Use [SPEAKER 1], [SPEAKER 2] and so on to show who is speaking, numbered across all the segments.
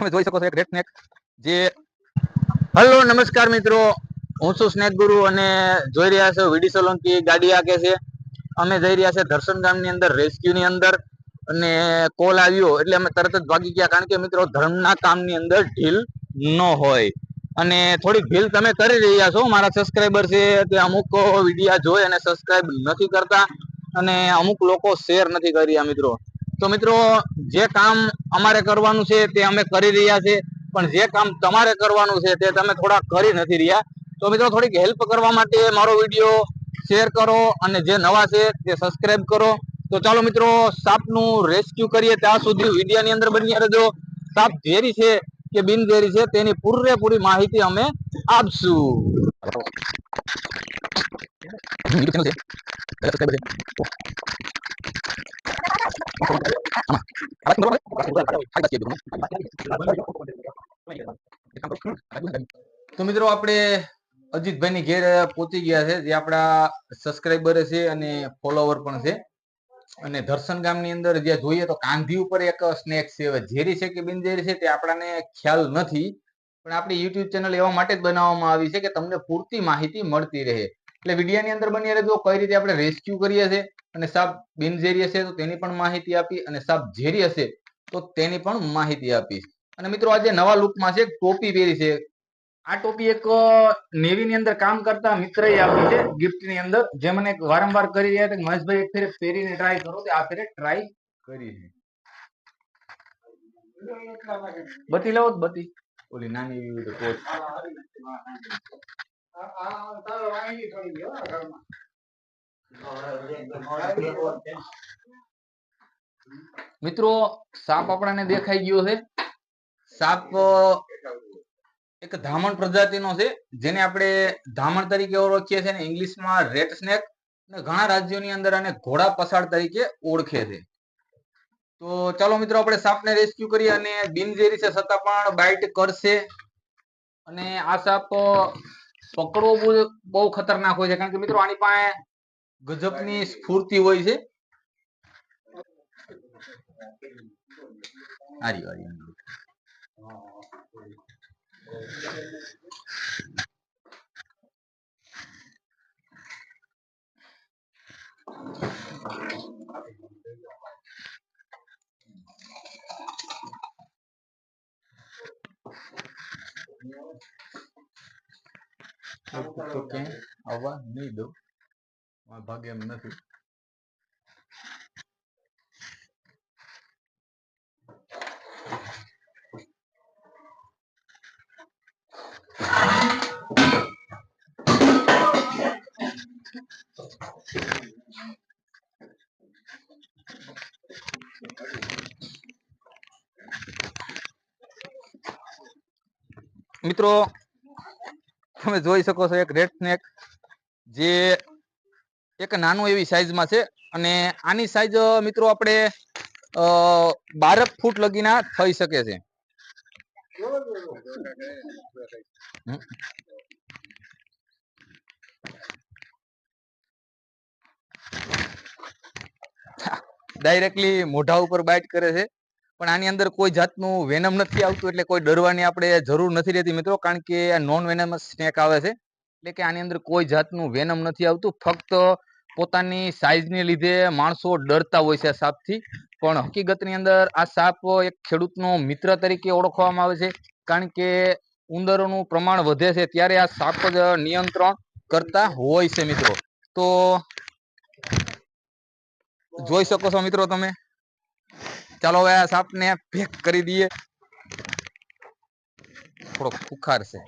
[SPEAKER 1] તમે જોઈ શકો છો એક રેડ સ્નેક જે હલો નમસ્કાર મિત્રો. હું છું સ્નેક ગુરુ અને જોઈ રહ્યા છો વીડી સોલંકી ગાડી આકે છે. અમે જઈ રહ્યા છે દર્શન ગામની અંદર રેસ્ક્યુની અંદર અને કોલ આવ્યો એટલે અમે તરત જ ભાગી ગયા કારણ કે મિત્રો ધર્મના કામની અંદર ઢીલ ન હોય. અને થોડીક ભીલ તમે કરી રહ્યા છો. મારા સબસ્ક્રાઈબર છે તે અમુક વિડીયા જોઈ અને સબસ્ક્રાઇબ નથી કરતા અને અમુક લોકો શેર નથી કરી મિત્રો. તો મિત્રો, જે કામ અમારે કરવાનું છે તે અમે કરી રહ્યા છે, પણ જે કામ તમારે કરવાનું છે તે તમે થોડા કરી નથી રહ્યા. તો મિત્રો, થોડીક હેલ્પ કરવા માટે મારો વીડિયો શેર કરો અને જે નવા છે તે સબસ્ક્રાઇબ કરો. તો ચાલો મિત્રો, સાપનું રેસ્ક્યુ કરીએ. ત્યાં સુધી વિડીયાની અંદર બની રહેજો. સાપ ઝેરી છે કે બિનઝેરી છે તેની પૂરેપૂરી માહિતી અમે આપશું. તો મિત્રો આપણે અજીતભાઈની ઘેર પહોંચી ગયા છે, જે આપણા સબસ્ક્રાઈબર છે અને ફોલોવર પણ છે. અને દર્શન ગામની અંદર જે જોઈએ તો કાંધી ઉપર એક સ્નેક છે ઝેરી છે કે બિનઝેરી છે તે આપણાને ખ્યાલ નથી. પણ આપણી યુટ્યુબ ચેનલ એવા માટે જ બનાવવામાં આવી છે કે તમને પૂરતી માહિતી મળતી રહે. એટલે વિડીયોની અંદર બની રહેજો, કઈ રીતે આપણે રેસ્ક્યુ કરીએ છીએ અને સાપ બિનઝેરી હશે તો તેની પણ માહિતી આપી અને સાપ ઝેરી હશે તો તેની પણ માહિતી આપીશ અને મિત્રો આજે નવા લુકમાં છે ટોપી પહેરી છે આ ટોપી એક નેવી ની અંદર કામ કરતા મિત્ર આપી છે ગિફ્ટની અંદર જે મને વારંવાર કરી રહ્યા હતા મહેશભાઈ એક ફેરે પહેરીને ટ્રાય કરો તો આ ફેરે ટ્રાય કરી છે બતી લાવો બતી ઓલી નાની એવી તો ટોચ. મિત્રો, સાપ આપણાને દેખાઈ ગયો છે. સાપ એક ધામણ પ્રજાતિનો છે, જેને આપણે ધામણ તરીકે ઓળખીએ છીએ ઇંગ્લિશમાં રેટ સ્નેક ઘણા રાજ્યોની અંદર આને ઘોડા પસાડ તરીકે ઓળખે છે. તો ચાલો મિત્રો, આપણે સાપને રેસ્ક્યુ કરીએ અને બિનઝેરી છે, છતાં પણ બાઇટ કરશે. અને આ સાપ પકડવો બહુ ખતરનાક હોય છે, કારણ કે મિત્રો, આની પાસે ગજબની સ્ફૂર્તિ હોય છે. હારી હારી હારી. તો ક્યાંય આવવા નહીં દઉં મારા ભાગે એમ નથી મિત્રો, તમે જોઈ શકો છો એક રેડ સ્નેક જે એક નાનું એવી સાઈઝમાં છે અને આની સાઈઝ મિત્રો, આપણે બારક ફૂટ લગીના થઈ શકે છે. ડાયરેક્ટલી મોઢા ઉપર બાઇટ કરે છે. પણ આની અંદર કોઈ જાતનું વેનમ નથી આવતું એટલે કોઈ ડરવાની આપણે જરૂર નથી રહેતી મિત્રો, કારણ કે આ નોન વેનમસ સ્નેક આવે છે. એટલે કે આની અંદર કોઈ જાતનું વેનમ નથી આવતું. ફક્ત પોતાની સાઇઝને લીધે માણસો ડરતા હોય છે આ સાપથી. પણ હકીકતની અંદર આ સાપ એક ખેડૂતનો મિત્ર તરીકે ઓળખવામાં આવે છે. કારણ કે ઉંદરોનું પ્રમાણ વધે છે ત્યારે આ સાપ જ નિયંત્રણ કરતા હોય છે મિત્રો. તો જોઈ શકો છો મિત્રો તમે? ચાલો હવે આ સાપને પેક કરી દઈએ થોડોક ફુખાર છે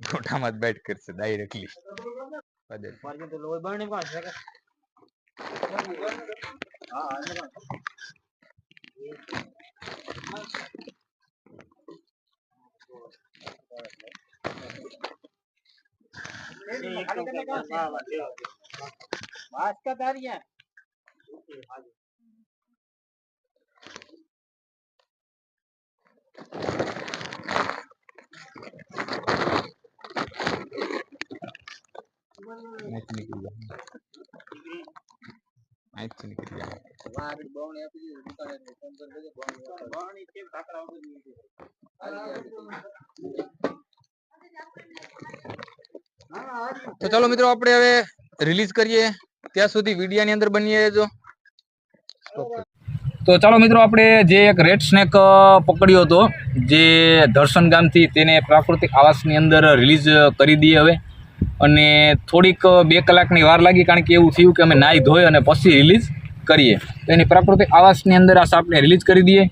[SPEAKER 1] ગોટામાં જ બેટ કરશે ડાયરેક્ટલી પદે वास्कदारियाँ मैच निकल गया मैच निकल गया
[SPEAKER 2] वार बॉन है फिर निकल गया फ़ोन कर दे बॉन बॉन इसके भाग रहा हूँ अरे
[SPEAKER 1] તો ચાલો મિત્રો આપણે હવે રિલીઝ કરીએ. ત્યાં સુધી વિડીયાની અંદર બનીએ રહેજો. તો ચાલો મિત્રો આપણે જે એક રેડ સ્નેક પકડ્યો હતો, જે દર્શન ગામથી તેને પ્રાકૃતિક આવાસની અંદર રિલીઝ કરી દઈએ હવે. અને થોડીક બે કલાકની વાર લાગી કારણ કે એવું થયું કે અમે નાહી ધોઈ અને પછી રિલીઝ કરીએ. તો એની પ્રાકૃતિક આવાસની અંદર આ સાપને રિલીઝ કરી દઈએ.